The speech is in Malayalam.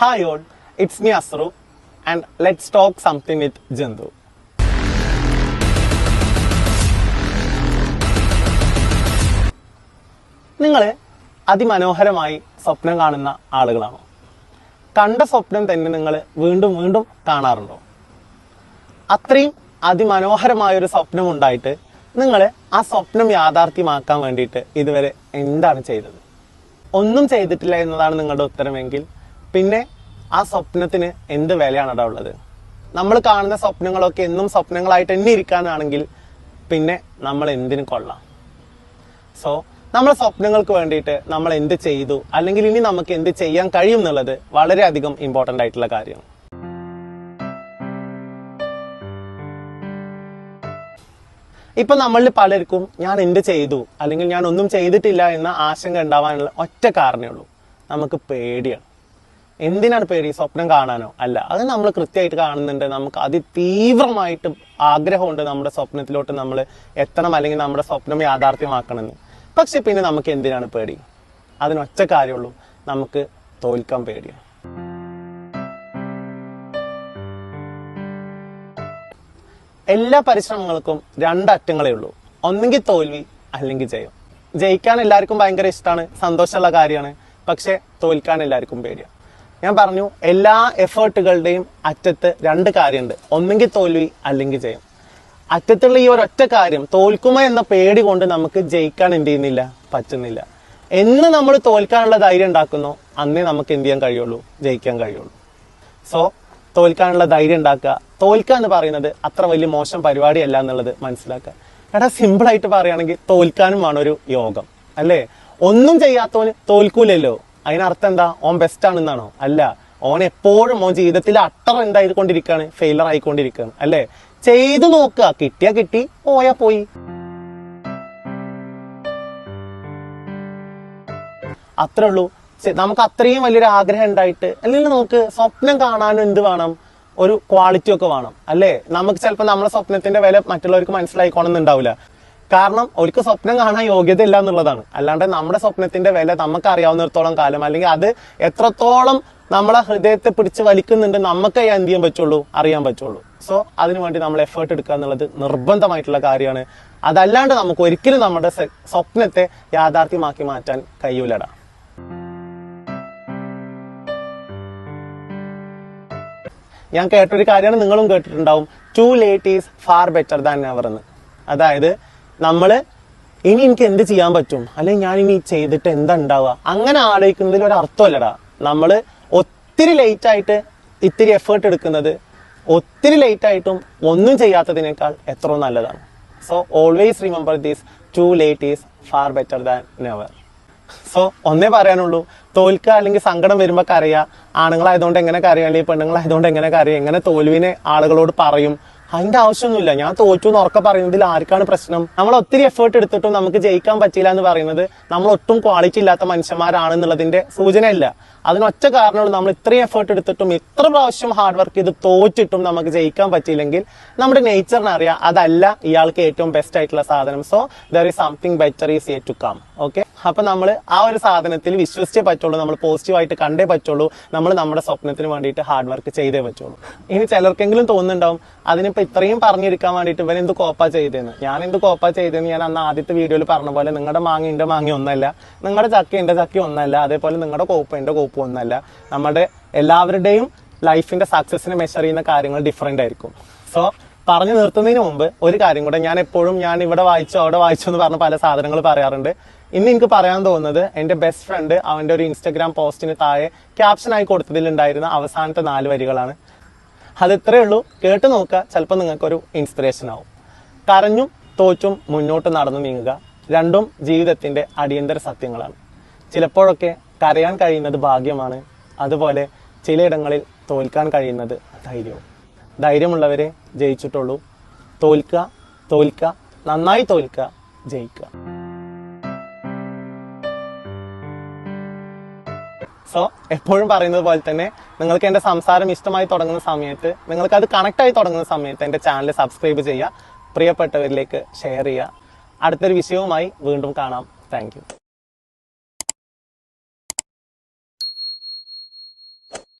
Hi all it's me Asru and let's talk something with ജന്തു നിങ്ങൾ അതിമനോഹരമായി സ്വപ്നം കാണുന്ന ആളുകളാണോ? കണ്ട സ്വപ്നം തന്നെ നിങ്ങൾ വീണ്ടും വീണ്ടും കാണാറുണ്ടോ? അത്രയും അതിമനോഹരമായ ഒരു സ്വപ്നം ഉണ്ടായിട്ട് നിങ്ങൾ ആ സ്വപ്നം യാഥാർത്ഥ്യമാക്കാൻ വേണ്ടിയിട്ട് ഇതുവരെ എന്താണ് ചെയ്തത്? ഒന്നും ചെയ്തിട്ടില്ല എന്നതാണ് നിങ്ങളുടെ ഉത്തരമെങ്കിൽ പിന്നെ ആ സ്വപ്നത്തിന് എന്ത് വിലയാണ് അവിടെ ഉള്ളത്? നമ്മൾ കാണുന്ന സ്വപ്നങ്ങളൊക്കെ എന്നും സ്വപ്നങ്ങളായിട്ട് തന്നെ ഇരിക്കാനാണെങ്കിൽ പിന്നെ നമ്മൾ എന്തിനു കൊള്ളാം. സോ നമ്മളെ സ്വപ്നങ്ങൾക്ക് വേണ്ടിയിട്ട് നമ്മൾ എന്ത് ചെയ്തു? അല്ലെങ്കിൽ ഇനി നമുക്ക് എന്ത് ചെയ്യാൻ കഴിയും എന്നുള്ളത് വളരെയധികം ഇമ്പോർട്ടന്റ് ആയിട്ടുള്ള കാര്യം. ഇപ്പൊ നമ്മളിൽ പലർക്കും ഞാൻ എന്ത് ചെയ്തു? അല്ലെങ്കിൽ ഞാൻ ഒന്നും ചെയ്തിട്ടില്ല എന്ന ആശങ്ക ഉണ്ടാവാനുള്ള ഒറ്റ കാരണമേ ഉള്ളൂ. നമുക്ക് പേടിയാണ്. എന്തിനാണ് പേടി സ്വപ്നം കാണാനോ? അല്ല അത് നമ്മൾ കൃത്യമായിട്ട് കാണുന്നുണ്ട്. നമുക്ക് അതിതീവ്രമായിട്ട് ആഗ്രഹമുണ്ട് നമ്മുടെ സ്വപ്നത്തിലോട്ട് നമ്മൾ എത്തണം അല്ലെങ്കിൽ നമ്മുടെ സ്വപ്നം യാഥാർത്ഥ്യമാക്കണമെന്ന്. പക്ഷെ പിന്നെ നമുക്ക് എന്തിനാണ് പേടി? അതിനൊറ്റ കാര്യമുള്ളൂ. നമുക്ക് തോൽക്കാൻ പേടിയാണ് എല്ലാ പരിശ്രമങ്ങൾക്കും രണ്ടറ്റങ്ങളേ ഉള്ളൂ. ഒന്നെങ്കിൽ തോൽവി അല്ലെങ്കിൽ ജയം. ജയിക്കാൻ എല്ലാവർക്കും ഭയങ്കര ഇഷ്ടമാണ് സന്തോഷമുള്ള കാര്യമാണ്. പക്ഷെ തോൽക്കാൻ എല്ലാവർക്കും പേടിയാണ് ഞാൻ പറഞ്ഞു എല്ലാ എഫേർട്ടുകളുടെയും അറ്റത്ത് രണ്ട് കാര്യമുണ്ട്. ഒന്നെങ്കിൽ തോൽവി അല്ലെങ്കിൽ ജയം. അറ്റത്തുള്ള ഈ ഒരൊറ്റ കാര്യം തോൽക്കുമോ എന്ന പേടി കൊണ്ട് നമുക്ക് ജയിക്കാൻ എന്ത് ചെയ്യുന്നില്ല? പറ്റുന്നില്ല. എന്ന് നമ്മൾ തോൽക്കാനുള്ള ധൈര്യം ഉണ്ടാക്കുന്നോ? അന്നേ നമുക്ക് എന്ത് ചെയ്യാൻ കഴിയുള്ളൂ? ജയിക്കാൻ കഴിയുള്ളൂ. സോ തോൽക്കാനുള്ള ധൈര്യം ഉണ്ടാക്കുക. തോൽക്കുക എന്ന് പറയുന്നത് അത്ര വലിയ മോശം പരിപാടിയല്ല എന്നുള്ളത് മനസ്സിലാക്കുക. എടാ സിമ്പിൾ ആയിട്ട് പറയുകയാണെങ്കിൽ തോൽക്കാനും വേണം ഒരു യോഗം. അല്ലേ? ഒന്നും ചെയ്യാത്തവന് തോൽക്കൂലല്ലോ. അതിനർത്ഥം എന്താ? ഓൻ ബെസ്റ്റ് ആണെന്നാണോ? അല്ല. ഓൻ എപ്പോഴും ഓൻ ജീവിതത്തിൽ അട്ടർ എന്തായിക്കൊണ്ടിരിക്കുകയാണ് ഫെയിലർ ആയിക്കൊണ്ടിരിക്കുകയാണ് അല്ലേ? ചെയ്തു നോക്കുക. കിട്ടിയാ കിട്ടി പോയാ പോയി. അത്രേ ഉള്ളൂ. നമുക്ക് അത്രയും വലിയൊരു ആഗ്രഹം ഉണ്ടായിട്ട് അല്ലെങ്കിൽ നമുക്ക് സ്വപ്നം കാണാനും എന്ത് വേണം? ഒരു ക്വാളിറ്റി ഒക്കെ വേണം. അല്ലേ? നമുക്ക് ചിലപ്പോൾ നമ്മുടെ സ്വപ്നത്തിന്റെ വില മറ്റുള്ളവർക്ക് മനസ്സിലായിക്കോണമെന്നുണ്ടാവില്ല കാരണം അവർക്ക് സ്വപ്നം കാണാൻ യോഗ്യത ഇല്ല എന്നുള്ളതാണ്. അല്ലാണ്ട് നമ്മുടെ സ്വപ്നത്തിന്റെ വില നമുക്ക് അറിയാവുന്നിടത്തോളം കാലം അല്ലെങ്കിൽ അത് എത്രത്തോളം നമ്മളെ ഹൃദയത്തെ പിടിച്ച് വലിക്കുന്നുണ്ട് നമുക്ക് എന്ത് ചെയ്യാൻ പറ്റുള്ളൂ? അറിയാൻ പറ്റുള്ളൂ. സോ അതിനുവേണ്ടി നമ്മൾ എഫേർട്ട് എടുക്കുക എന്നുള്ളത് നിർബന്ധമായിട്ടുള്ള കാര്യമാണ്. അതല്ലാണ്ട് നമുക്ക് ഒരിക്കലും നമ്മുടെ സ്വപ്നത്തെ യാഥാർത്ഥ്യമാക്കി മാറ്റാൻ കഴിയൂലടാ. ഞാൻ കേട്ടൊരു കാര്യമാണ് നിങ്ങളും കേട്ടിട്ടുണ്ടാവും. Too late is far better than never എന്ന്. അതായത് നമ്മൾ ഇനി എനിക്ക് എന്ത് ചെയ്യാൻ പറ്റും? അല്ലെങ്കിൽ ഞാൻ ഇനി ചെയ്തിട്ട് എന്താ ഉണ്ടാവുക? അങ്ങനെ ആലോചിക്കുന്നതിൽ ഒരു അർത്ഥമല്ലടാ. നമ്മൾ ഒത്തിരി ലേറ്റ് ആയിട്ട് ഇത്തിരി എഫേർട്ട് എടുക്കുന്നത് ഒത്തിരി ലേറ്റ് ആയിട്ടും ഒന്നും ചെയ്യാത്തതിനേക്കാൾ എത്രയോ നല്ലതാണ്. So always remember these too late is far better than never so ഒന്നേ പറയാനുള്ളൂ. തോൽക്കുക അല്ലെങ്കിൽ സങ്കടം വരുമ്പോൾ കരയുക. ആണുങ്ങളായതുകൊണ്ട് എങ്ങനെ കരയുക അല്ലെങ്കിൽ പെണ്ണുങ്ങളായതുകൊണ്ട് എങ്ങനെ കരയുക എങ്ങനെ തോൽവിനെ ആളുകളോട് പറയും? അതിന്റെ ആവശ്യമൊന്നുമില്ല. ഞാൻ തോറ്റു എന്നൊക്കെ പറയുന്നതിൽ ആർക്കാണ് പ്രശ്നം? നമ്മൾ ഒത്തിരി എഫേർട്ട് എടുത്തിട്ടും നമുക്ക് ജയിക്കാൻ പറ്റില്ല എന്ന് പറയുന്നത് നമ്മൾ ഒട്ടും ക്വാളിറ്റി ഇല്ലാത്ത മനുഷ്യന്മാരാണെന്നുള്ളതിന്റെ സൂചനയല്ല. അതിനൊറ്റ കാരണമാണ് നമ്മൾ ഇത്രയും എഫേർട്ട് എടുത്തിട്ടും ഇത്ര പ്രാവശ്യം ഹാർഡ് വർക്ക് ചെയ്ത് തോറ്റിട്ടും നമുക്ക് ജയിക്കാൻ പറ്റിയില്ലെങ്കിൽ നമ്മുടെ നേച്ചറിനെ അറിയാം അതല്ല ഇയാൾക്ക് ഏറ്റവും ബെസ്റ്റ് ആയിട്ടുള്ള സാധനം. So there is something better is yet to come okay അപ്പൊ നമ്മൾ ആ ഒരു സാധനത്തിൽ വിശ്വസിച്ചേ പറ്റുള്ളൂ. നമ്മൾ പോസിറ്റീവായിട്ട് കണ്ടേ പറ്റുള്ളൂ. നമ്മൾ നമ്മുടെ സ്വപ്നത്തിന് വേണ്ടിയിട്ട് ഹാർഡ് വർക്ക് ചെയ്തേ പറ്റുള്ളൂ. ഇനി ചിലർക്കെങ്കിലും തോന്നുന്നുണ്ടാവും. അതിനിപ്പോ ഇത്രയും പറഞ്ഞിരിക്കാൻ വേണ്ടിയിട്ട് ഇവൻ എന്ത് കോപ്പ ചെയ്തേന്ന്? ഞാൻ എന്ത് കോപ്പ ചെയ്തേന്ന് ഞാൻ അന്ന് ആദ്യത്തെ വീഡിയോയിൽ പറഞ്ഞ പോലെ നിങ്ങളുടെ മാങ്ങ എന്റെ മാങ്ങ ഒന്നല്ല. നിങ്ങളുടെ ചക്ക എന്റെ ചക്ക ഒന്നല്ല. അതേപോലെ നിങ്ങളുടെ കോപ്പ് എന്റെ കോപ്പ് ഒന്നല്ല. നമ്മുടെ എല്ലാവരുടെയും ലൈഫിന്റെ സക്സസിനെ മെഷർ ചെയ്യുന്ന കാര്യങ്ങൾ ഡിഫറെന്റ് ആയിരിക്കും. സോ പറഞ്ഞു നിർത്തുന്നതിന് മുമ്പ് ഒരു കാര്യം കൂടെ ഞാൻ എപ്പോഴും ഞാൻ ഇവിടെ വായിച്ചു അവിടെ വായിച്ചു എന്ന് പറഞ്ഞ പല സാധനങ്ങൾ പറയാറുണ്ട്. ഇന്ന് എനിക്ക് പറയാൻ തോന്നുന്നത് എന്റെ ബെസ്റ്റ് ഫ്രണ്ട് അവന്റെ ഒരു ഇൻസ്റ്റഗ്രാം പോസ്റ്റിന് താഴെ ക്യാപ്ഷനായി കൊടുത്തതിലുണ്ടായിരുന്ന അവസാനത്തെ നാല് വരികളാണ്. അത് ഇത്രയേ ഉള്ളൂ. കേട്ട് നോക്കുക. ചിലപ്പോൾ നിങ്ങൾക്കൊരു ഇൻസ്പിറേഷൻ ആവും. കരഞ്ഞും തോറ്റും മുന്നോട്ട് നടന്നു നീങ്ങുക രണ്ടും ജീവിതത്തിന്റെ അടിയന്തര സത്യങ്ങളാണ്. ചിലപ്പോഴൊക്കെ കരയാൻ കഴിയുന്നത് ഭാഗ്യമാണ്. അതുപോലെ ചിലയിടങ്ങളിൽ തോൽക്കാൻ കഴിയുന്നത് ധൈര്യവും. ധൈര്യമുള്ളവരെ ജയിച്ചിട്ടുള്ളൂ. തോൽക്കുക തോൽക്കുക നന്നായി തോൽക്കുക ജയിക്കുക. സോ എപ്പോഴും പറയുന്നത് പോലെ തന്നെ നിങ്ങൾക്ക് എന്റെ സംസാരം ഇഷ്ടമായി തുടങ്ങുന്ന സമയത്ത് നിങ്ങൾക്ക് അത് കണക്ട് ആയി തുടങ്ങുന്ന സമയത്ത് എന്റെ ചാനൽ സബ്സ്ക്രൈബ് ചെയ്യുക പ്രിയപ്പെട്ടവരിലേക്ക് ഷെയർ ചെയ്യുക. അടുത്തൊരു വിഷയവുമായി വീണ്ടും കാണാം. താങ്ക്